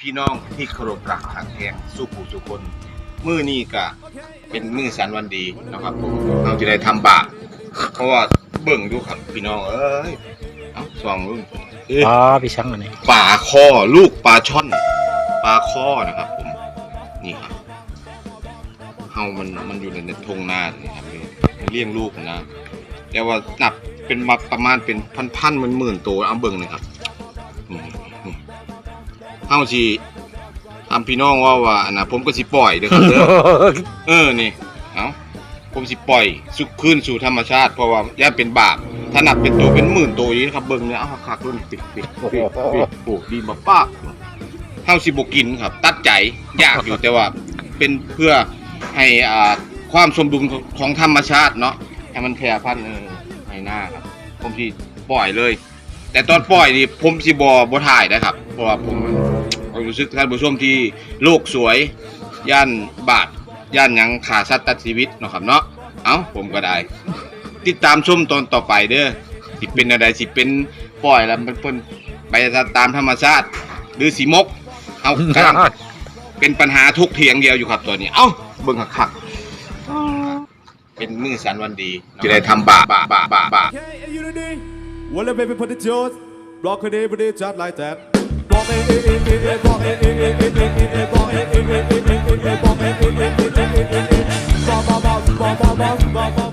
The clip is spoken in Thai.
พี่น้องที่เคารพรักทางแพงสู้ผู้สุคนมื้อนี้ก็เป็นมื้อสันวันดีนะครับผมเราจะได้ทำบาปเพราะว่าเบิ่งดูครับพี่น้องเอ้ยเอ้าสองรุ่นเอ้ยอ๋อพี่ช่างอันนี้ปลาคอลูกปลาช่อนปลาคอนะครับผมนี่ครับเฮามันมันอยู่ในทงนานี่ครับเลี้ยงลูกนะ แต่ว่านับเป็นมาประมาณเป็นพันๆมันหมื่นๆตัวเอาเบิ่งหนะครับนี่นี่ เฮาสิทำพี่น้องว่าว่าอันนะผมก็สิปล่อยเด้อครับเด้อ เออนี่เอาผมสิปล่อยสุขคืนสู่ธรรมชาติ เพราะว่าย่าเป็นบาปถ้านับเป็นตัวเป็นหมื่นตัวนี้นะครับเบิ่งเนี่ยเอาคักๆรุ่นปิดปิดปิดปิดโอ้ดีมาปากเฮาสิบ่กินครับ ตัดใจยากอยู่แต่ว่า เป็นเพื่อให้อ่าความสมดุลของของธรรมชาติเนาะให้มันแพร่พันธุ์เออให้หน้าครับ ผมสิปล่อยเลย แต่ตอนปล่อยนี่ผมสิบ่บ่ถ่ายนะครับ เพราะว่าผม ผมรู้สึกท่านผู้ชมที่โลกสวย ย่านบาท ย่านหยังขาสัตว์ตัดชีวิตเนาะครับเนาะเอ้าผมก็ได้ ติดตามชมตอนต่อไปเด้อสิเป็นอะไรสิเป็นปล่อยแล้วมันเพิ่นไปตามธรรมชาติ หรือสีมกเอากำลังเป็นปัญหาทุกเทียงเดียวอยู่ครับตัวนี้ เอ้าเบิ่งคักๆเป็นมือสันวันดีจะได้ทำบาปบาปบาปบาปบาป Okay, are you ready? Well, then, baby, put the jaws. Rock it, every day, just like that. Rock it, it, it, it, it, bom, bom, bom, bom.